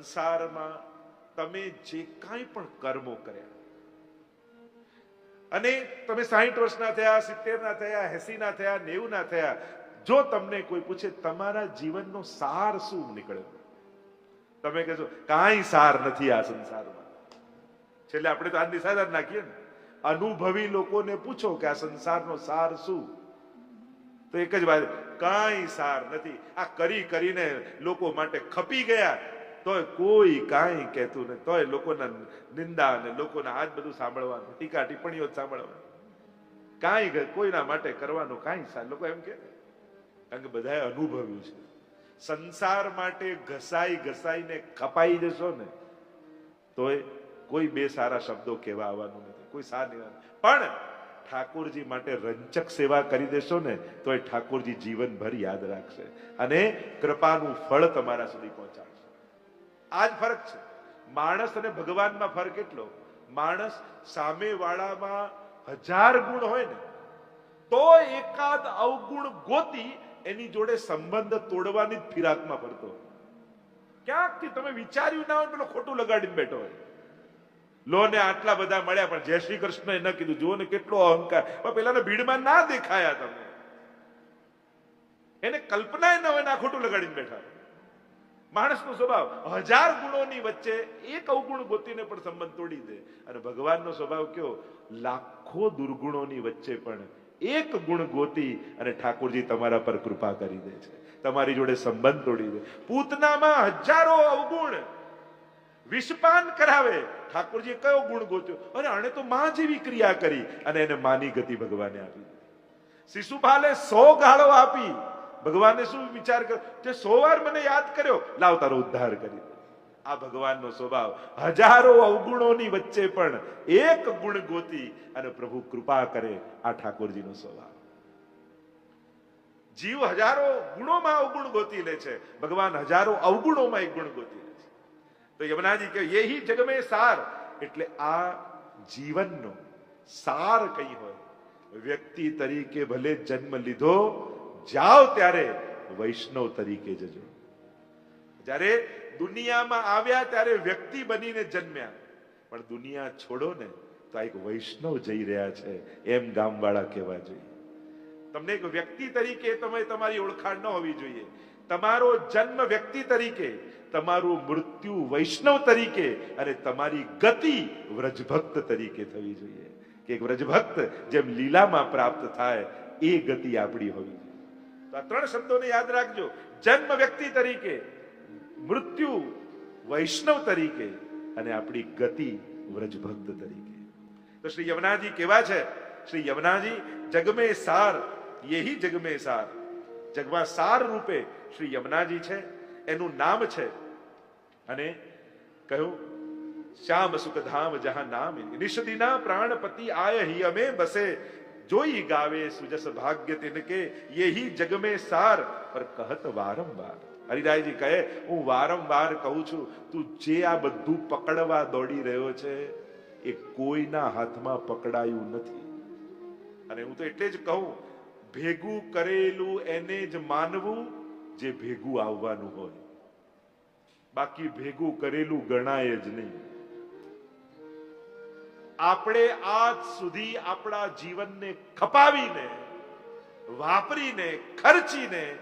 સંસારમાં તમે જે કાંઈ પણ કર્મો કર્યા. અને તમે સાહીઠ વર્ષના થયા સિત્તેર ના થયા એસી ના થયા નેવું ના થયા, જો તમને કોઈ પૂછે તમારા જીવનનો સાર શું નીકળ્યો? તમે કહેશો, કાંઈ સાર નથી આ સંસારમાં. છેલ્લે આપણે તો આજની સાધાર નાખીએ ને. અનુભવી લોકોને પૂછો કે આ સંસારનો સાર શું? તો એક જ વાત, કાંઈ સાર નથી. આ કરી કરીને લોકો માટે ખપી ગયા તોય કોઈ કાંઈ કહેતું નહીં. તોય લોકોના નિંદા અને લોકોના આજ બધું સાંભળવાનું, ટીકા ટિપ્પણીઓ જ સાંભળવાનું. કાંઈ કોઈના માટે કરવાનું કાંઈ લોકો એમ કે, કારણ કે બધાએ અનુભવ્યું છે. સંસાર માટે ઘસાઈ ઘસાઈને કપાઈ જશો ને, તોય કોઈ બે સારા શબ્દો કહેવા આવવાનું નથી, કોઈ સાર પણ ઠાકોરજી માટે રંચક સેવા કરી દેશો ને તો એ ઠાકોરજી જીવનભર યાદ રાખશે. અને કૃપાનું ફળ તમારા સુધી પહોંચાડશે. આ જ ફરક છે. માણસ અને ભગવાનમાં ફરક એટલો, માણસ સામેવાળામાં હજાર ગુણ હોય ને, તો એકાદ અવગુણ ગોતી એની જોડે સંબંધ તોડવાની જ ફિરાકમાં ફરતો ક્યાંકથી? તમે વિચાર્યું ના હોય પેલો ખોટું લગાડીને બેઠો હોય. લો ને આટલા બધા મળ્યા, પણ જય શ્રી કૃષ્ણ ન કીધું. જુઓ ને કેટલો અહંકાર. પણ પેલાને ભીડમાં ના દેખાયા તમે. એને કલ્પના ન હોય ને આ ખોટું લગાડીને બેઠા. માણસનો સ્વભાવ. હજાર ગુણોની વચ્ચે એક અવગુણ ગોતીને પણ સંબંધ તોડી દે. અને ભગવાનનો સ્વભાવ કયો? લાખો દુર્ગુણોની વચ્ચે પણ એક ગુણ ગોતી અને ઠાકોરજી તમારા પર કૃપા કરી દે છે. તમારી જોડે સંબંધ તોડી દે. પૂતનામાં હજારો અવગુણ વિષપાન કરાવે. ઠાકોરજી કયો ગુણ ગોત્યો? અને આને તો માં જેવી ક્રિયા કરી અને એને માની ગતિ ભગવાને આપી. શિશુપાલે સો ગાળો આપી. ભગવાને શું વિચાર કર્યો? તે સો વાર મને યાદ કર્યો. લાવ તારો ઉદ્ધાર કરી. આ ભગવાનનો સ્વભાવ. હજારો અવગુણોની વચ્ચે પણ એક ગુણ ગોતી અને પ્રભુ કૃપા કરે આ ઠાકોરજીનો સ્વભાવ. જીવ હજારો ગુણોમાં અવગુણ ગોતી લે છે. ભગવાન હજારો અવગુણોમાં એક ગુણ ગોતી લે છે. તો યમુનાજી કે યહી જગમે સાર. એટલે આ જીવનનો સાર કઈ હોય. વ્યક્તિ તરીકે ભલે જન્મ લીધો જાઓ ત્યારે વૈષ્ણવ તરીકે જજો. જ્યારે દુનિયામાં આવ્યા ત્યારે વ્યક્તિ બનીને જન્મ્યા. પણ દુનિયા છોડો ને તો આ એક વૈષ્ણવ જઈ રહ્યા છે. એમ ગામવાળા કહેવા જોઈએ. તમને એક વ્યક્તિ તરીકે તમે તમારી ઓળખાણ ન હોવી જોઈએ. તમારો જન્મ વ્યક્તિ તરીકે, તમારું મૃત્યુ વૈષ્ણવ તરીકે અને તમારી ગતિ વ્રજભક્ત તરીકે થવી જોઈએ. કે એક વ્રજભક્ત જેમ લીલામાં પ્રાપ્ત થાય, એ ગતિ આપણી હોવી જોઈએ. તો આ ત્રણ શબ્દોને યાદ રાખજો. જન્મ વ્યક્તિ તરીકે, મૃત્યુ વૈષ્ણવ તરીકે અને આપણી ગતિ વ્રજભક્ત તરીકે. તો શ્રી યમુનાજી કેવા છે? શ્રી યમુનાજી, જગમે સાર, યહી જગમે સાર. જગમાં સાર રૂપે શ્રી યમુનાજી છે, એનું નામ છે. અને કહ્યું, શ્યામ સુખ ધામ જહા નામ નિષદિના પ્રાણપતિ આય હિ અમે બસે જોઈ ગાવે સુજસ ભાગ્ય તિનકે યહી જગમે સાર. પર કહત વારંવાર. હરિરાયજી કહે, હું વારંવાર કહું છું, તું જે આ બધું પકડવા દોડી રહ્યો છે, એ કોઈના હાથમાં પકડાયું નથી. અને હું તો એટલે જ કહું, ભેગું કરેલું એને જ માનવું જે ભેગું આવવાનું હોય. બાકી ભેગું કરેલું ગણાય જ નહીં. આપણે આજ સુધી આપણા જીવનને ખપાવીને, વાપરીને, ખર્ચીને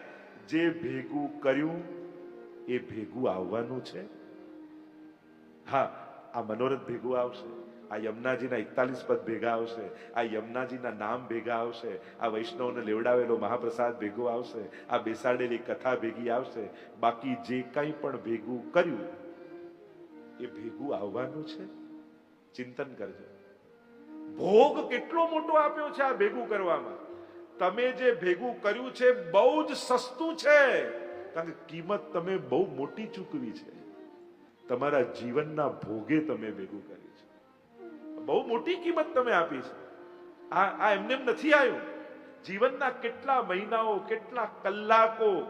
જે ભેગું કર્યું, એ ભેગું આવવાનું છે? હા, આ મનોરથ ભેગું આવશે, આ યમુનાજીના એકતાલીસ પદ ભેગા આવશે, આ યમુનાજીના નામ ભેગા આવશે, આ વૈષ્ણવને લેવડાવેલો મહાપ્રસાદ ભેગો આવશે, આ બેસાડેલી કથા ભેગી આવશે, બાકી જે કંઈ પણ ભેગું કર્યું, એ ભેગું આવવાનું છે? ચિંતન કરજો. ભોગ કેટલો મોટો આપ્યો છે આ ભેગું કરવામાં. તમે જે ભેગું કર્યું છે બહુ જ સસ્તું છે. કારણ કે કિંમત તમે બહુ મોટી ચૂકવી છે. તમારા જીવનના ભોગે તમે ભેગું કર્યું છે. બહુ મોટી કિંમત તમે આપી છે. આ આ એમને એમ નથી આવ્યું. જીવનના કેટલા મહિનાઓ, કેટલા કલાકો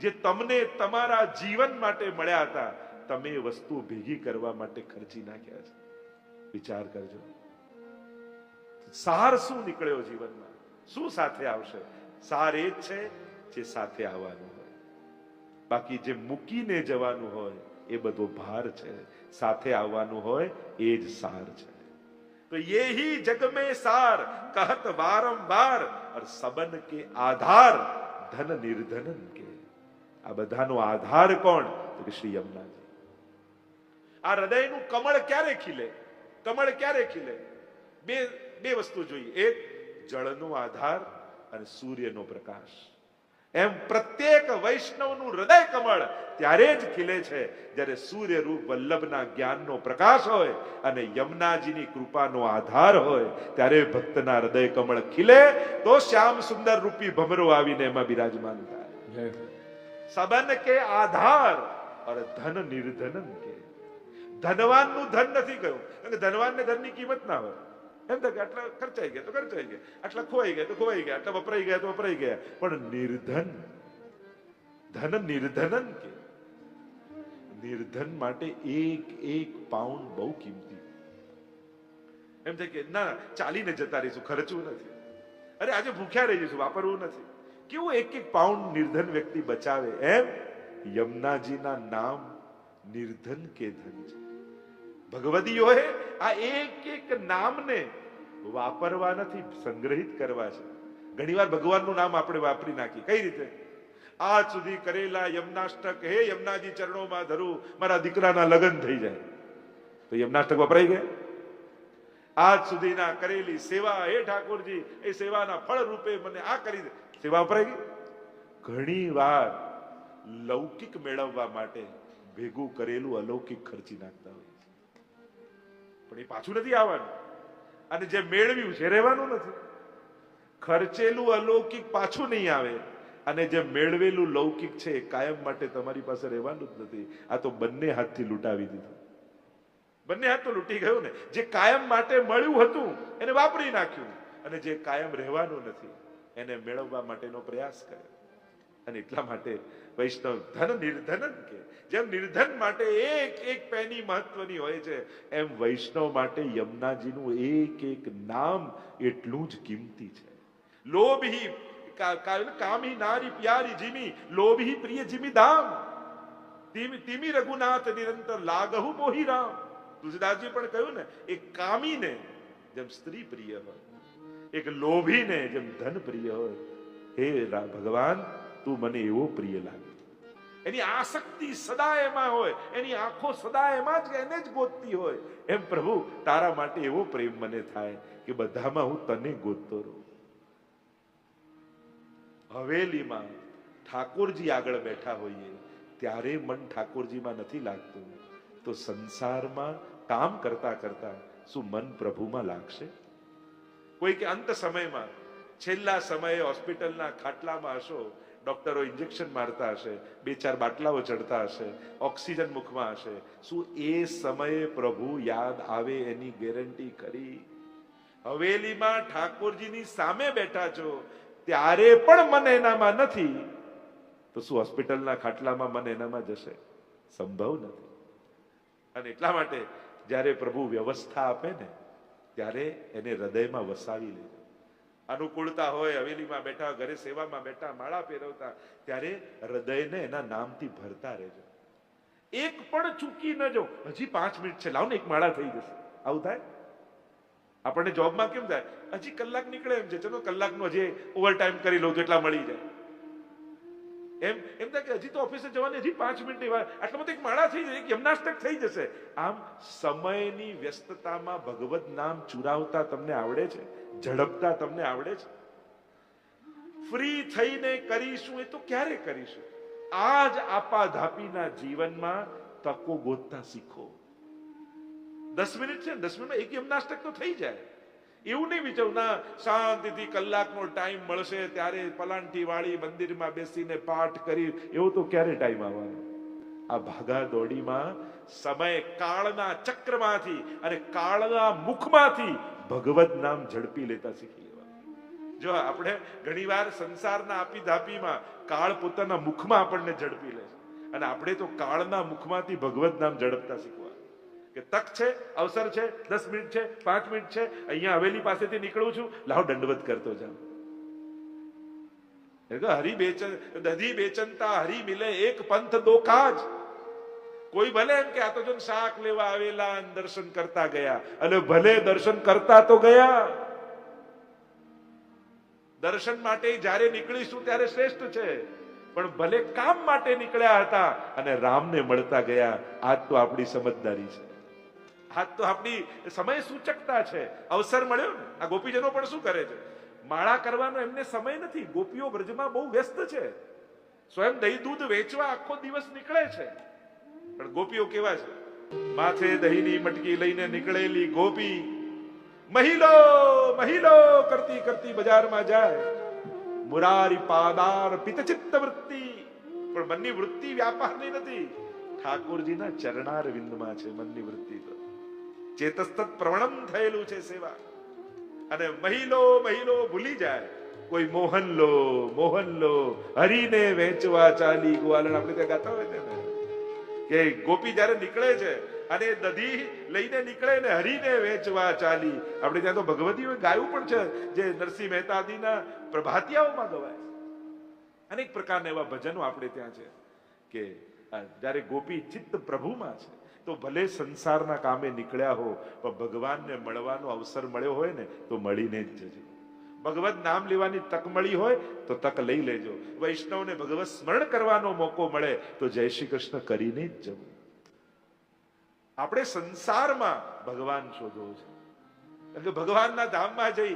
જે તમને તમારા જીવન માટે મળ્યા હતા, તમે વસ્તુ ભેગી કરવા માટે ખર્ચી નાખ્યા છે. વિચાર કરજો. સાર શું નીકળ્યો જીવનમાં? શું સાથે આવશે? સાર એ જ છે જે સાથે આવવાનું હોય. બાકી જે મૂકીને જવાનું હોય, એ બધો ભાર છે. સાથે આવવાનું હોય, એ જ સાર છે. તો યહી જગ મે સાર, કહત વારંવાર, અર સબન કે આધાર, ધન નિર્ધનન કે. આ બધાનો આધાર કોણ? તો કે શ્રી યમુનાજી. આ હૃદયનું કમળ ક્યારે ખીલે? કમળ ક્યારે ખીલે? બે બે વસ્તુ જોઈએ. એક જળનો આધાર અને સૂર્યનો પ્રકાશ. એમ પ્રત્યેક વૈષ્ણવનું હૃદય કમળ ત્યારે જ ખીલે છે જ્યારે સૂર્ય રૂપ વલ્લભના જ્ઞાનનો પ્રકાશ હોય અને યમનાજીની કૃપાનો આધાર હોય ત્યારે ભક્તના હૃદય કમળ ખીલે તો શ્યામ સુંદર રૂપી ભમરો આવીને એમાં બિરાજમાન થાય. સબન કે આધાર? और ધન નિર્ધન ધનવાનનું ધન નથી કહ્યું કારણ કે ધનવાનને ધનની કિંમત ના હોય. એમ થાય કે આટલા ખર્ચાઈ ગયા તો ખર્ચાઈ ગયા. આટલા ખોવાઈ ગયા તો ખોવાઈ ગયા. આટલા વપરાઈ ગયા તો વપરાઈ ગયા. પણ નિર્ધન ધન નિર્ધનન કે? નિર્ધન માટે એક એક પાઉન્ડ બહુ કિંમતી. એમ થાય કે ના ના, ચાલીને જતા રહીશું ખર્ચવું નથી. અરે આજે ભૂખ્યા રહી જઈશું વાપરવું નથી. કેવું એક એક પાઉન્ડ નિર્ધન વ્યક્તિ બચાવે? એમ? યમુનાજીના નામ નિર્ધન કે ધન છે. ભગવદીઓએ આ એક એક નામને વાપરવા નથી, સંગ્રહિત કરવા છે. ઘણીવાર ભગવાનનું નામ આપણે વાપરી નાખી કઈ રીતે? આજ સુધી કરેલા યમનાષ્ટક હે, યમનાજી ચરણોમાં ધરું, મારા દીકરાના લગ્ન થઈ જાય. તો યમનાષ્ટક વપરાઈ ગયા? આજ સુધીના કરેલી સેવા હે ઠાકોરજી, એ સેવાના ફળ રૂપે મને આ કરી દે. સેવા વપરાઈ ગઈ? ઘણી વાર લૌકિક મેળવવા માટે ભેગું કરેલું અલૌકિક ખર્ચી નાખતા હોય. પણ એ પાછું નથી આવવાનું. અને જે મેળવ્યું છે, રહેવાનું નથી. ખર્ચેલું અલૌકિક પાછું નહીં આવે. અને જે મેળવેલું લૌકિક છે, એ કાયમ માટે તમારી પાસે રહેવાનું જ નથી. આ તો બંને હાથથી લૂંટાવી દીધું. બંને હાથ તો લૂંટી ગયું ને. જે કાયમ માટે મળ્યું હતું, એને વાપરી નાખ્યું. અને જે કાયમ રહેવાનું નથી, એને મેળવવા માટેનો પ્રયાસ કર્યો. અને એટલા માટે વૈષ્ણવ ધન નિર્ધનન કે, જેમ નિર્ધન માટે એક એક પેની મહત્વની હોય છે, એમ વૈષ્ણવ માટે યમુનાજીનું એક એક નામ એટલું જ કિંમતી છે. લોભી કામી નારી પ્યારી જીમી, લોભી પ્રિય જીમી દામ. તિમી રઘુનાથ નિરંતર લાગહુ મોહી રામ. તુલસીદાસજી પણ કહ્યું ને, એક કામીને જેમ સ્ત્રી પ્રિય હોય, એક લોભીને જેમ ધન પ્રિય હોય, હે ભગવાન તું મને એવો પ્રિય લાગે. એની આસક્તિ સદા એમાં હોય, એની આંખો સદા એમાં જ એને જ ગોતતી હોય. એમ પ્રભુ, તારા માટે એવો પ્રેમ મને થાય કે બધામાં હું તને ગોતતો રહું. હવેલીમાં ઠાકોરજી આગળ બેઠા હોઈએ, ત્યારે મન ઠાકોરજીમાં નથી લાગતું. તો સંસારમાં કામ કરતા કરતા શું મન પ્રભુમાં લાગશે? કોઈ કે અંત સમયમાં, છેલ્લા સમયે હોસ્પિટલના ખાટલામાં હશો ડોક્ટરો ઇન્જેક્શન મારતા હશે, બે ચાર બાટલાઓ ચડતા હશે, ઓક્સિજન મુખમાં હશે. શું એ સમયે પ્રભુ યાદ આવે એની ગેરંટી કરી હવેલીમાં ઠાકોરજીની સામે બેઠા છો, ત્યારે પણ મન એનામાં નથી. તો શું હોસ્પિટલના ખાટલામાં મન એનામાં જશે? સંભવ નથી. અને એટલા માટે જ્યારે પ્રભુ વ્યવસ્થા આપે ને, ત્યારે એને હૃદયમાં વસાવી લેજો. અનુકૂળતા હોય, હવેલીમાં બેઠા, ઘરે સેવામાં બેઠા, માળા પહેરવતા, ત્યારે હૃદયને એના નામથી ભરતા રહેજો. એક પણ ચૂકી ન જો હજી પાંચ મિનિટ છે. લાવ ને એક માળા થઈ જશે. આવું થાય? આપણને જોબમાં કેમ થાય? હજી કલાક નીકળે એમ છે. ચલો કલાકનો હજી ઓવર ટાઈમ કરી લઉં એટલા મળી જાય. એમ એમ થાય કે હજી તો ઓફિસે જવાની, હજી પાંચ મિનિટની વાર આટલા બધા એક માળા થઈ જશે એક યમનાષ્ટક થઈ જશે. આમ સમયની વ્યસ્તતામાં ભગવત નામ ચુરાવતા તમને આવડે છે? ઝડપતા તમને આવડે છે? ફ્રી થઈને કરીશું એ તો ક્યારે કરીશું? આજ આપાધાપીના જીવનમાં તકો ગોતતા શીખો. દસ મિનિટ છે દસ મિનિટમાં એક યમનાષ્ટક તો થઈ જાય. એવું નહીં વિચારું, ના, શાંતિથી કલાકનો ટાઈમ મળશે, ત્યારે પલાંટી વાળી મંદિરમાં બેસીને પાઠ કરી. એવો તો ક્યારે ટાઈમ આવવાનો? આ ભાગા દોડીમાં સમય કાળના ચક્રમાંથી અને કાળના મુખમાંથી ભગવત નામ ઝડપી લેતા શીખી લેવા જો આપણે ઘણીવાર સંસારના આપી ધાપીમાં કાળ પોતાના મુખમાં આપણને ઝડપી લે છે. અને આપણે તો કાળના મુખમાંથી ભગવત નામ ઝડપતા શીખવા કે તક છે, અવસર છે, દસ મિનિટ છે, પાંચ મિનિટ છે, અહીંયા હવેલી પાસેથી નીકળું છું, લાવ દંડવત કરતો જાઉં. હરી બેચન દધી બેચનતા, હરી મિલે એક પંથ દો કાજ કોઈ ભલે એમ કે આ તો જો શાક લેવા આવેલા દર્શન કરતા ગયા. અને ભલે દર્શન કરતા તો ગયા. દર્શન માટે જ્યારે નીકળીશું ત્યારે શ્રેષ્ઠ છે. પણ ભલે કામ માટે નીકળ્યા હતા અને રામને મળતા ગયા. આજ તો આપણી સમજદારી છે. આજ તો આપણી સમય સૂચકતા છે. અવસર મળ્યો ને. આ ગોપીજનો પણ શું કરે છે? માળા કરવાનો એમને સમય નથી. ગોપીઓ બ્રજમાં બહુ વ્યસ્ત છે. સ્વયં દહીં દૂધ વેચવા આખો દિવસ નીકળે છે. પણ ગોપીઓ કેવા છે? માથે દહીંની મટકી લઈને નીકળેલી ગોપી, મહિલો મહિલો, કરતી કરતી બજારમાં જાય. મુરારી પાદાર પિતચિત્ત વૃત્તિ પણ મનની વૃત્તિ વ્યાપારની નથી. ઠાકોરજીના ચરણાર વિંદમાં છે મનની વૃત્તિ તો. ચેતસ્તત પ્રવણમ થયેલું છે સેવા. અને મહિલો મહિલો ભૂલી જાય. કોઈ મોહન લો મોહન લો હરીને વેચવા ચાલી ગુવાલણ. આપણે ત્યાં ગાતા હોય ને? કે ગોપી જ્યારે નીકળે છે અને દધી લઈને નીકળે ને હરીને વેચવા ચાલી. આપણે ત્યાં તો ભગવતીઓ ગાયું પણ છે, જે નરસિંહ મહેતાદીના પ્રભાતિયાઓમાં ગવાય અનેક પ્રકારના એવા ભજનો આપણે ત્યાં છે કે જ્યારે ગોપી ચિત્ત પ્રભુમાં છે, તો ભલે સંસારના કામે નીકળ્યા હો, પણ ભગવાનને મળવાનો અવસર મળ્યો હોય ને, તો મળીને જ જજો. ભગવત નામ લેવાની તક મળી હોય તો તક લઈ લેજો. વૈષ્ણવને ભગવત સ્મરણ કરવાનો મોકો મળે તો જય શ્રી કૃષ્ણ કરીને જ જવું. આપણે સંસારમાં ભગવાન શોધવો છે. કે ભગવાનના ધામમાં જઈ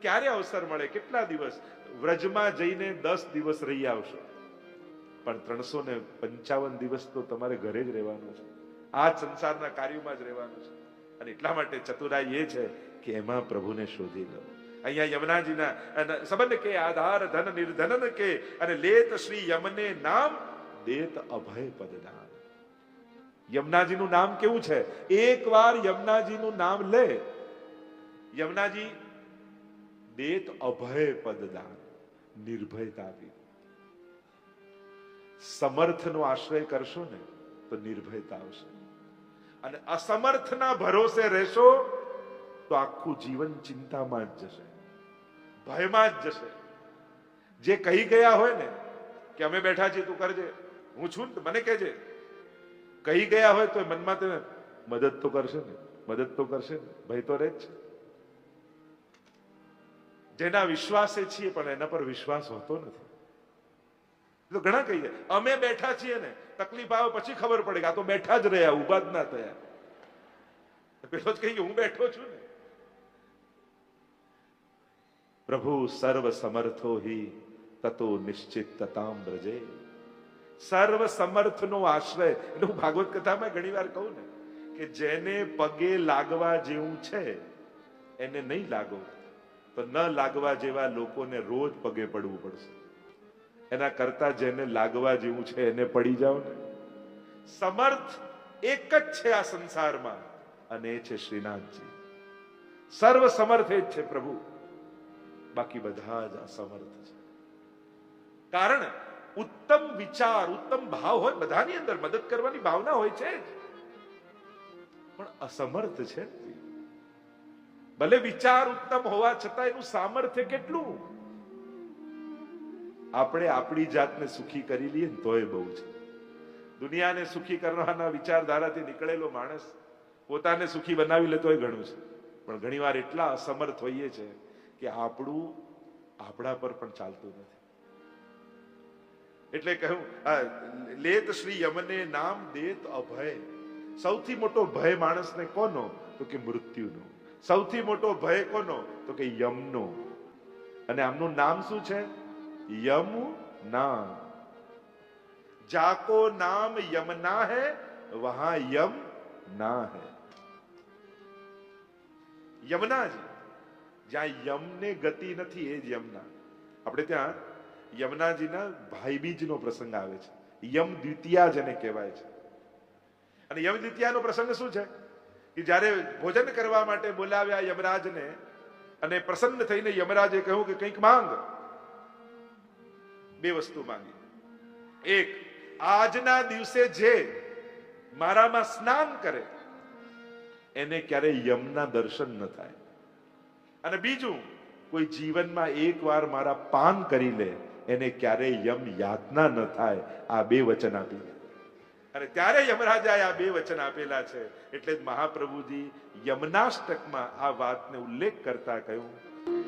ક્યારે અવસર મળે? કેટલા દિવસ? વ્રજમાં જઈને દસ દિવસ રહી આવશો. પણ ત્રણસો ને પંચાવન દિવસ તો તમારે ઘરે જ રહેવાનું છે. આ સંસારના કાર્યોમાં જ રહેવાનું છે. અને એટલા માટે ચતુરાઈ એ છે કે એમાં પ્રભુને શોધી લો. અહીંયા યમુનાજીના સંબંધ કે આધાર ધન નિર્ધનન કે અને લેત શ્રી યમને નામ દેત અભય પદનામ યમુનાજીનું નામ કેવું છે એકવાર યમુનાજીનું નામ લે યમુનાજી દેત અભય પદદાન નિર્ભયતા આપી સમર્થનો આશ્રય કરશો ને તો નિર્ભયતા આવશે અને અસમર્થના ભરોસે રહેશો તો આખું જીવન ચિંતામાં જ જશે ભયમાં જ જશે. જે કહી ગયા હોય ને કે અમે બેઠા છીએ, તું કરજે. હું છું ને મને કહેજે. કહી ગયા હોય તો મનમાં તેને મદદ તો કરશે ને, મદદ તો કરશે ને. ભય તો રહે જ છે. જેના વિશ્વાસે છીએ પણ એના પર વિશ્વાસ હોતો નથી. તો ઘણા કહીએ અમે બેઠા છીએ ને, તકલીફ આવે પછી ખબર પડે કે આ તો બેઠા જ રહ્યા ઊભા જ ના થયા. પેલો જ કહીએ હું બેઠો છું ને. પ્રભુ સર્વ સમર્થો હિ, તતો નિશ્ચિત તતામ બ્રજે સર્વ સમર્થનો આશ્રય એટલે હું ભાગવત કથામાં ઘણી વાર કહું ને, કે જેને પગે લાગવા જેવું છે, એને નહીં લાગો તો ન લાગવા જેવા લોકોને રોજ પગે પડવું પડશે. એના કરતા જેને લાગવા જેવું છે, એને પડી જાઓ ને. સમર્થ એક જ છે આ સંસારમાં, અને એ છે શ્રીનાથજી. સર્વ સમર્થ એ જ છે પ્રભુ. બાકી બધા જ અસમર્થ છે. કારણ ઉત્તમ વિચાર, ઉત્તમ ભાવ હોય, બધાની અંદર મદદ કરવાની ભાવના હોય છે પણ અસમર્થ છે ભલે વિચાર ઉત્તમ હોવા છતાં એનું સામર્થ્ય કેટલું? આપણે આપણી જાતને સુખી કરી લઈએ ને તોય બહુ છે. દુનિયાને સુખી કરવાના વિચારધારાથી નીકળેલો માણસ પોતાને સુખી બનાવી લે તોય ઘણું છે. પણ ઘણીવાર એટલા અસમર્થ હોઈએ છે કે આપણું આપણા પર પણ ચાલતું નથી. એટલે કહ્યું લેત શ્રી યમને નામ દેત અભય. સૌથી મોટો ભય માણસને કોનો? તો કે મૃત્યુનો. સૌથી મોટો ભય કોનો? તો કે યમનો. અને આમનું નામ શું છે? યમ નામ. જાકો નામ યમના હૈ, વહા યમ ના હૈ. યમના જી. જ્યાં યમને ગતિ નથી, એ જ યમના. આપણે ત્યાં યમનાજીના ભાઈબીજનો પ્રસંગ આવે છે. યમ દ્વિતીયા જેને કહેવાય છે. અને યમ દ્વિતીયાનો પ્રસંગ શું છે? કે જ્યારે ભોજન કરવા માટે બોલાવ્યા યમરાજને અને પ્રસન્ન થઈને યમરાજે કહ્યું કે કંઈક માંગ. બે વસ્તુ માંગી. એક, આજના દિવસે જે મારામાં સ્નાન કરે, એને ક્યારે યમના દર્શન ન થાય. અને બીજું, કોઈ જીવનમાં એકવાર મારા પાન કરી લે, એને ક્યારે યમ યાતના ન થાય. આ બે વચન આપી અને ત્યારે યમરાજાએ આ બે વચન આપેલા છે. એટલે જ મહાપ્રભુજી યમનાષ્ટકમાં આ વાતને ઉલ્લેખ કરતા કહ્યું,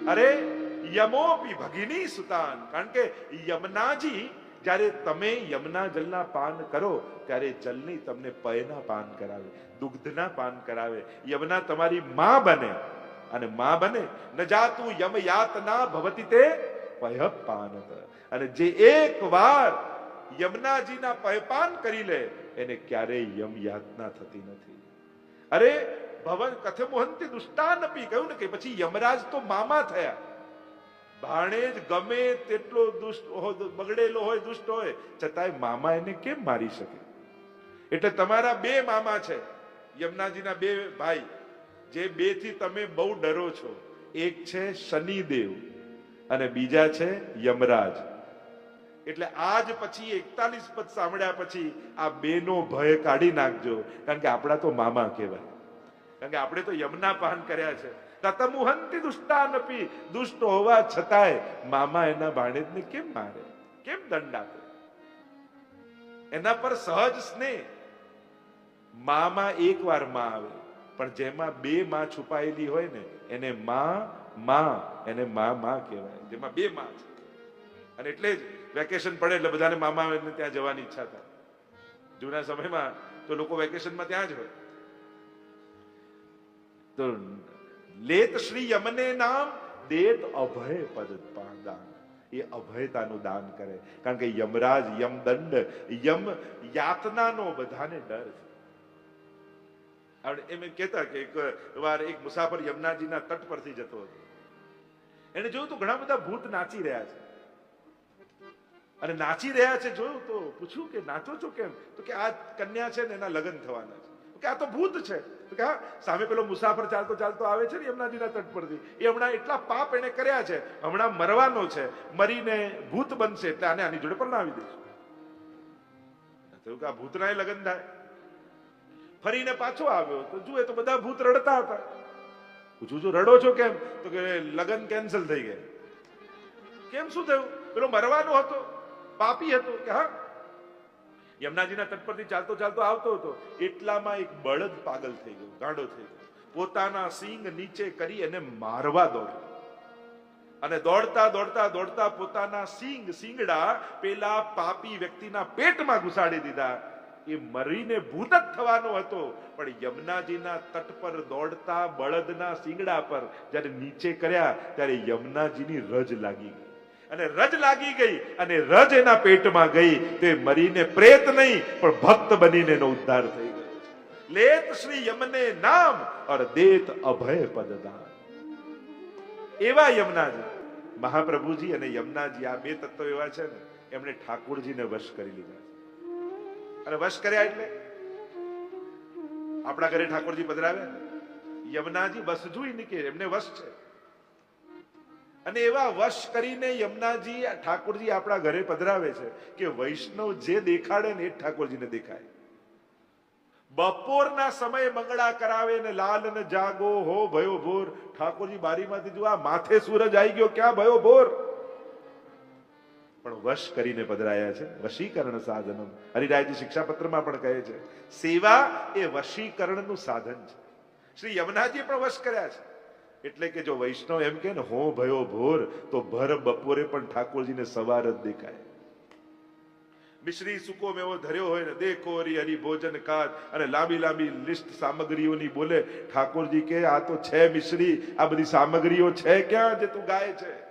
અરે, યમોપી ભગિની સુતાન. કારણ કે યમનાજી, જ્યારે તમે યમના જલના પાન કરો, ત્યારે જલની તમને પયના પાન કરાવે, દુગ્ધના પાન કરાવે. યમના તમારી માં બને. અને માં બને. ન જાતું યમ યાતના ભવતી તે પયપાનત અને જે એક વાર યમનાજીના પયપાન કરી લે, એને ક્યારેય યમ યાતના થતી નથી. અરે, ભવન કથમોહંતી દુષ્ટાનપી કહ્યું ને કે પછી યમરાજ તો મામા થયા. ભાણેજ ગમે તેટલો દુષ્ટ બગડેલો હોય, દુષ્ટ હોય, છતાંય મામા એને કેમ મારી શકે? એટલે તમારા બે મામા છે, યમનાજીના બે ભાઈ. જે બેથી તમે બહુ ડરો છો, એક છે શનિદેવ અને બીજા છે યમરાજ. એટલે આજ પછી એકતાલીસ પદ સાંભળ્યા પછી આ બેનો ભય કાઢી નાખજો. કારણ કે આપણા તો મામા કહેવાય. કારણ કે આપણે તો યમના પાન કર્યા છે. તતમુહંતિ દુષ્ટાનપી, દુષ્ટ હોવા છતાંય મામા એના ભાણેજને કેમ મારે? કેમ દંડ આપે? એના પર સહજ સ્નેહ. મામા એક વારમાં આવે. પણ જેમાં બે માં છુપાયેલી હોય ને, એને માં માં, એને માં માં કહેવાય. જેમાં બે માં છે. અને એટલે જ વેકેશન પડે એટલે બધાને મામા ત્યાં જવાની ઈચ્છા થાય. જૂના સમયમાં તો લોકો વેકેશનમાં ત્યાં જ હોય. તો લેત શ્રી યમને નામ, દેત અભય પદ દાન. એ અભયતાનું દાન કરે. કારણ કે યમરાજ યમદંડ યમ યાતનાનો બધાને ડર છે. આપણે એમ કહેતા કે એક વાર એક મુસાફર યમુનાજીના તટ પરથી જતો હતો. એને જોયું તો ઘણા બધા ભૂત નાચી રહ્યા છે. અને નાચી રહ્યા છે જોયું તો પૂછ્યું કે નાચો છો કેમ? તો કે આ કન્યા છે ને એના લગ્ન થવાના છે. કે આ તો ભૂત છે. તો કે સામે પેલો મુસાફર ચાલતો ચાલતો આવે છે ને યમુનાજીના તટ પરથી. એ હમણાં એટલા પાપ એને કર્યા છે. હમણાં મરવાનો છે. મરીને ભૂત બનશે એટલે આને આની જોડે પરણાવી દઈશું. થયું કે આ ભૂતના લગ્ન થાય. ફરીને પાછો આવ્યો. તો જુએ તો બધા ભૂત રડતા હતા. પૂછું છું રડો છો કેમ? તો કે, લગ્ન કેન્સલ થઈ ગયા. કેમ શું થયું? પેલો મરવાનો હતો, પાપી હતો કે હા? યમુનાજીના તટ પરથી ચાલતો ચાલતો આવતો હતો. એટલામાં એક બળદ પાગલ થઈ ગયો, ગાંડો થઈ ગયો. પોતાના સિંગ નીચે કરી એને મારવા દોડ્યો. અને દોડતા દોડતા દોડતા પોતાના સિંગ, સિંગડા પેલા પાપી વ્યક્તિના પેટમાં ઘુસાડી દીધા. એ મરીને ભૂત જ થવાનો હતો. પણ યમુનાજીના તટ પર દોડતા, બળદના સિંગડા પર જ્યારે નીચે કર્યા, ત્યારે યમુનાજીની રજ લાગી ગઈ. અને રજ લાગી ગઈ અને રજ એના પેટમાં ગઈ. તે મરીને પ્રેત નહીં, પણ ભક્ત બનીને એનો ઉદ્ધાર થઈ ગયો. લેત શ્રી યમને નામ ઓર દેત અભય પદદાન. એવા યમુનાજી. મહાપ્રભુજી અને યમુનાજી, આ બે તત્વ એવા છે ને, એમણે ઠાકોરજીને વશ કરી લીધા. અને વશ કર્યા એટલે આપણા ઘરે ઠાકોરજી પધરાવ્યા. યમુનાજી વસજુય નીકે એમને વશ છે. અને એવા વશ કરીને યમુનાજી ઠાકોરજી આપણા ઘરે પધરાવે છે કે વૈષ્ણવ જે દેખાડે ને એ ઠાકોરજીને દેખાય. બપોરના સમયે મંગળા કરાવે ને લાલ ને જાગો, હો ભયો ભોર. ઠાકોરજી બારીમાંથી જોવા માથે સૂરજ આવી ગયો, ક્યાં ભયો ભોર? પણ વશ કરીને પધરાયા છે. વશીકરણ સાધનમ. હરિરાયજી શિક્ષાપત્રમાં પણ કહે છે, સેવા એ વશીકરણનું સાધન છે. શ્રી યમુનાજી પણ વશ કર્યા છે. એટલે કે જો વૈષ્ણવ એમ કે ને, હો ભયો ભોર, તો ભર બપોરે પણ ઠાકોરજીને સવાર જ દેખાય. મિશ્રી સુકો મેવો ધર્યો હોય ને, દેખો હરી હરી ભોજન કાજ અને લાંબી લાંબી લિસ્ટ સામગ્રીઓની બોલે, ઠાકોરજી કે, આ તો છે મિશ્રી, આ બધી સામગ્રીઓ છે ક્યાં જે તું ગાય છે?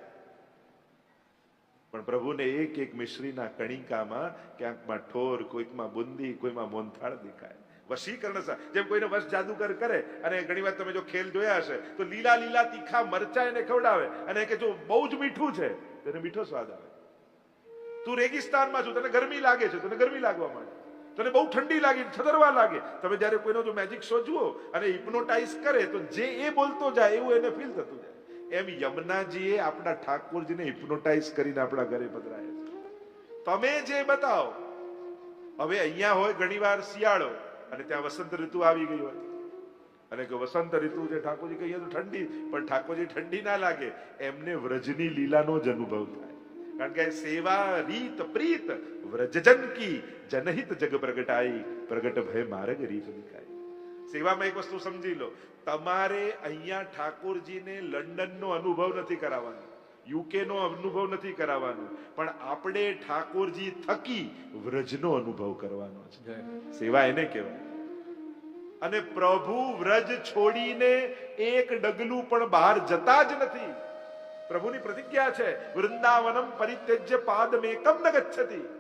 પણ પ્રભુને એક એક મિશ્રીના કણિકામાં ક્યાંકમાં ઠોર, કોઈકમાં બુંદી, કોઈમાં મોનથાળ દેખાય. વશીકરણ જેમ કોઈને વશ જાદુગર કરે અને ઘણી વાર તમે જો ખેલ જોયા હશે, તો લીલા લીલા તીખા મરચા એને ખવડાવે અને કે જો બહુ જ મીઠું છે તેને મીઠો સ્વાદ આવે. તું રેગિસ્તાનમાં છું, તને ગરમી લાગે છે, તને ગરમી લાગવા માંડે. તને બહુ ઠંડી લાગી છતરવા લાગે. તમે જ્યારે કોઈનો જો મેજિક શો જુઓ અને હિપ્નોટાઇઝ કરે, તો જે એ બોલતો જાય, એવું એને ફીલ થતું જાય. એમ યમુનાજીએ આપણા ઠાકોરજીને હિપ્નોટાઇઝ કરીને આપણા ઘરે પધરાયા તમે જે બતાવો, હવે અહીંયા હોય ઘણીવાર શિયાળો અને ત્યાં વસંત ઋતુ આવી ગઈ હોય. અને કે વસંત ઋતુ જે ઠાકોરજી કહીએ તો ઠંડી, પણ ઠાકોરજી ઠંડી ના લાગે, એમને વ્રજની લીલાનો જ અનુભવ થાય. કારણ કે સેવા રીત પ્રીત, વ્રજજન કી જનહિત જગ પ્રગટાઈ, પ્રગટ ભય માર્ગ રીત દિખાઈ સેવામાં એક વસ્તુ સમજી લો. તમારે અહીંયા ઠાકોરજીને લંડનનો અનુભવ નથી કરાવવાનો. યુકે નો અનુભવ નથી કરાવવાનો. પણ આપણે ઠાકોરજી થકી વ્રજનો અનુભવ કરવાનો છે. સેવા એને કહેવાય. અને પ્રભુ વ્રજ છોડીને એક ડગલું પણ બહાર જતા જ નથી. પ્રભુની પ્રતિજ્ઞા છે વૃંદાવનમ પરિત્યજ્ય પાદમેકમ ન ગચ્છતિ.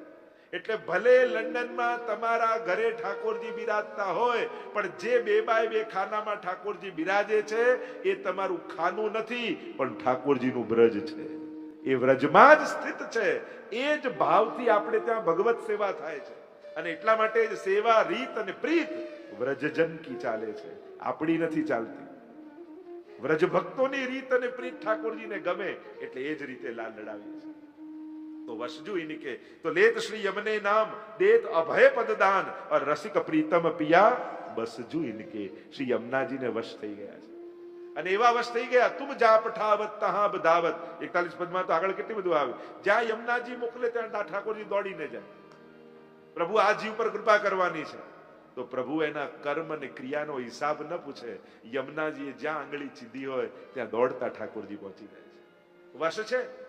એટલે ભલે લંડનમાં તમારા ઘરે ઠાકોરજી બિરાજતા હોય, પણ જે બે બાય બે ખાનામાં ઠાકોરજી બિરાજે છે, એ તમારું ખાનું નથી, પણ ઠાકોરજીનું બ્રજ છે. એ વ્રજમાં જ સ્થિત છે. એ જ ભાવથી આપણે ત્યાં ભગવત સેવા થાય છે. અને એટલા માટે જ સેવા, રીત અને પ્રીત વ્રજજન કી ચાલે છે. આપણી નથી ચાલતી. વ્રજ ભક્તોની રીત અને પ્રીત ઠાકોરજીને ગમે, એટલે એ જ રીતે લાલ લડાવીએ છે. તો વસજુ ઇનકે તો લેત શ્રી યમને નામ, દેત અભય પદદાન और રસિક પ્રીતમ પિયા. બસજુ ઇનકે શ્રી યમુનાજીને વશ થઈ ગયા છે. અને એવા વશ થઈ ગયા, તુમ જા પઠાવત તહા બધાવત એકતાલીસ પદમાં તો આગળ કેટલી બધું આવે? જ્યાં યમુનાજી મોકલે ત્યાં ઠાકોરજી દોડીને જાય. પ્રભુ આ જીવ પર કૃપા કરવાની છે. તો પ્રભુ એના કર્મ અને ક્રિયાનો હિસાબ ન પૂછે. યમુનાજીએ જ્યાં આંગળી ચીધી હોય, ત્યાં દોડતા ઠાકોરજી પહોંચી જાય છે. વશ છે?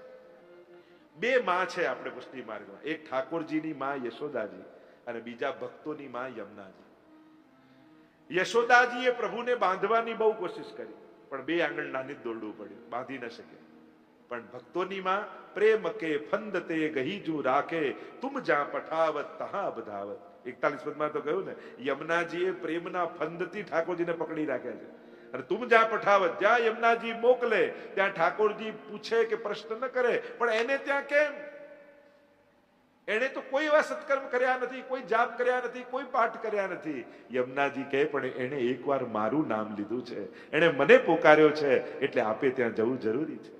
બે માં છે આપણે પુષ્ટિ માર્ગમાં. એક ઠાકોરજીની માં યશોદાજી અને બીજા ભક્તોની માં યમુનાજી. યશોદાજીએ પ્રભુને બાંધવાની બહુ કોશિશ કરી, પણ બે આંગળ નાની દોડવું પડ્યું, બાંધી ન શકે પણ ભક્તોની માં, પ્રેમ કે ફંદ તે ગહીજુ રાખે, તુમ જ્યાં પઠાવત તહા બધાવત. એકતાલીસ પદમાં તો કહ્યું ને, યમુનાજીએ પ્રેમના ફંદથી ઠાકોરજીને પકડી રાખ્યા છે. અને તું જ્યાં પઠાવત, જ્યાં યમુનાજી મોકલે, ત્યાં ઠાકોરજી પૂછે કે પ્રશ્ન ન કરે. પણ એને ત્યાં કેમ? એને તો કોઈ એવા સત્કર્મ કર્યા નથી, કોઈ જાપ કર્યા નથી, કોઈ પાઠ કર્યા નથી. યમુનાજી કહે, પણ એને એકવાર મારું નામ લીધું છે. એને મને પોકાર્યો છે, એટલે આપે ત્યાં જવું જરૂરી છે.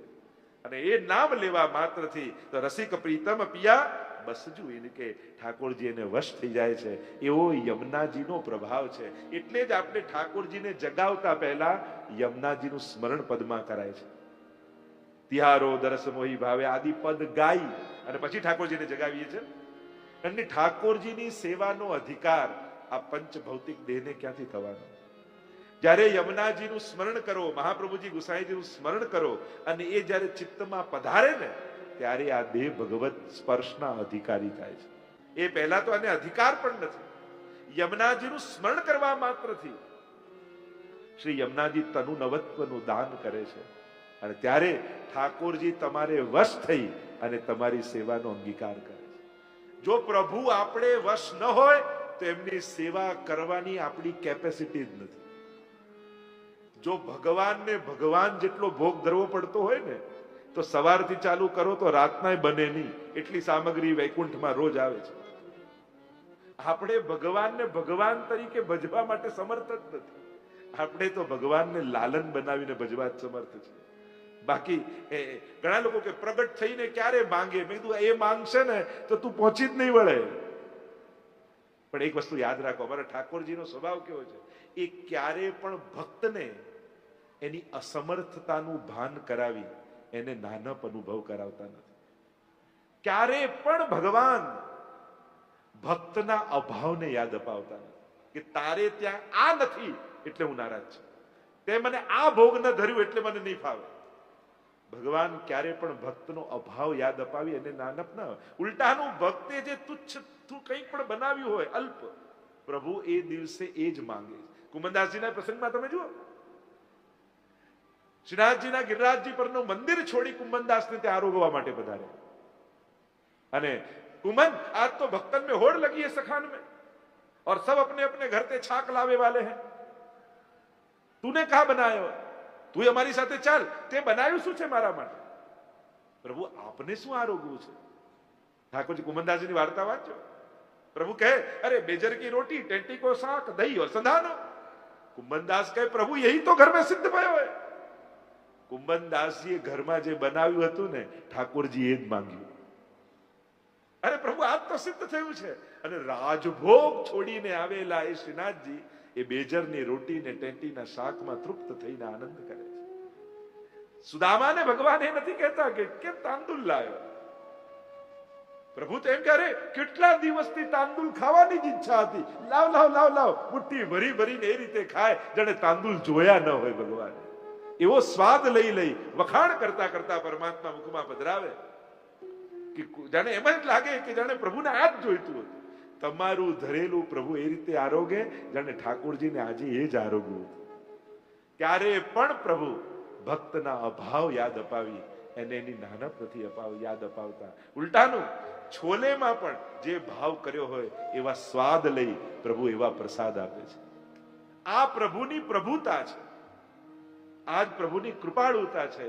અને એ નામ લેવા માત્રથી તો રસિક પ્રીતમ પિયા બસજુ એને કે ઠાકોરજી એને વશ થઈ જાય છે. એવો યમુનાજીનો પ્રભાવ છે. એટલે જ આપણે ઠાકોરજીને જગાવતા પહેલા યમુનાજીનું સ્મરણ પદમાં કરાય છે. તિહારો દરસ મોહી ભાવે આદિ પદ ગાઈ અને પછી ઠાકોરજીને જગાવીએ છીએ અને ઠાકોરજીની સેવાનો અધિકાર આ પંચ ભૌતિક દેહને ક્યાંથી થવાનો? જ્યારે યમુનાજીનું સ્મરણ કરો, મહાપ્રભુજી ગુસાઈજીનું સ્મરણ કરો અને એ જ્યારે ચિત્તમાં પધારે ને ત્યારે આ દેહ ભગવત સ્પર્શના અધિકારી થાય છે. એ પહેલા તો આને અધિકાર પણ નથી. યમુનાજીનું સ્મરણ કરવા માત્રથી શ્રી યમુનાજી તનુ નવત્વનું દાન કરે છે. અને ત્યારે ઠાકોરજી તમારે વશ થઈ અને તમારી સેવાનો અંગીકાર કરે છે. જો પ્રભુ આપણે વશ ન હોય, તો એમની સેવા કરવાની આપણી કેપેસિટી જ નથી. જો ભગવાનને ભગવાન જેટલો ભોગ ધરવો પડતો હોય ને તો સવારથી ચાલુ કરો તો રાતનાય બને નહીં. એટલી સામગ્રી વૈકુંઠમાં રોજ આવે છે. આપણે ભગવાનને ભગવાન તરીકે ભજવા માટે સમર્થ જ નથી. આપણે તો ભગવાનને લાલન બનાવીને ભજવા જ સમર્થ છે. બાકી એ, ઘણા લોકો કે પ્રગટ થઈને ક્યારે માંગે? મેં કીધું, એ માંગશે ને, તો તું પહોંચી જ નહીં વળે. પણ એક વસ્તુ યાદ રાખો, અમારા ઠાકોરજીનો સ્વભાવ કેવો છે? એ ક્યારે પણ ભક્તને એની અસમર્થતાનું ભાન કરાવી એને નાનપ અનુભવ કરાવતા નથી. ક્યારે પણ ભગવાન ભક્તના અભાવને યાદ અપાવતા નથી કે તારે ત્યાં આ નથી એટલે હું નારાજ છું. તે મને આ ભોગ ન ધર્યું એટલે મને નહીં ફાવે. ભગવાન ક્યારે પણ ભક્તનો અભાવ યાદ અપાવી એને નાનપ ન ઉલટાનું ભક્તે જે તુચ્છ તું કંઈક પણ બનાવ્યું હોય અલ્પ, પ્રભુ એ દિવસે એ જ માંગે કુમનદાસજીના પ્રસંગમાં તમે જુઓ શ્રીનાથજીના ગિરિરાજજી પરનું મંદિર છોડી કુંભનદાસને ત્યાં આરોગવા માટે વધારે અને कुमन આજ તો भक्तन में होड़ लगी है सखान में और सब अपने अपने घर से छाक लावे वाले हैं तूने कहा बनायो તું અમારી સાથે ચાલ. તે બનાવ્યું શું છે મારા માટે? પ્રભુ, આપને શું આરોગવું છે? ઠાકોરજી કુમનદાસજીની વાર્તા વાંચો. પ્રભુ કહે, અરે બેજર કી રોટી ટેન્ટી કો શાક, દહીં ઓર સંધાનો. કુમનદાસ કહે, પ્રભુ, યહી તો ઘર મેં સિદ્ધ ભયો હૈ. કુંભનદાસજીએ ઘરમાં જે બનાવ્યું હતું ને ઠાકોરજી એ જ માંગ્યું. અરે પ્રભુ, આ તો સિદ્ધ થયું છે. અને રાજભોગ છોડીને આવેલા એ શ્રીનાથજી એ બેજરની રોટી ને ટેટીના શાકમાં તૃપ્ત થઈને આનંદ કરે છે. સુદામાને ભગવાન એ નથી કહેતા કે કેમ તાંદુલ લાવ્યો? પ્રભુ તો એમ કે કેટલા દિવસથી તાંદુલ ખાવાની જ ઈચ્છા હતી. લાવ લાવ લાવ લાવ. મુઠ્ઠી ભરી ભરીને એ રીતે ખાય, જાણે તાંદુલ જોયા ન હોય ભગવાન. એવો સ્વાદ લઈ લઈ, વખાણ કરતા કરતા પરમાત્મા મુખમાં પધરાવે. કે જાણે એમ જ લાગે કે જાણે પ્રભુને આ જ જોઈતું હતું. તમારું ધરેલું પ્રભુ એ રીતે આરોગે, જાણે ઠાકોરજીને આજે એ જ આરોગ્યું હતું. ક્યારે પણ પ્રભુ ભક્તના અભાવ યાદ અપાવી, એને એની નાનપ નથી અપાવ, યાદ અપાવતા. ઉલટાનું, છોલેમાં પણ જે ભાવ કર્યો હોય, એવા સ્વાદ લઈ પ્રભુ એવા પ્રસાદ આપે છે. આ પ્રભુની પ્રભુતા છે. આ જ પ્રભુની કૃપાળુતા છે.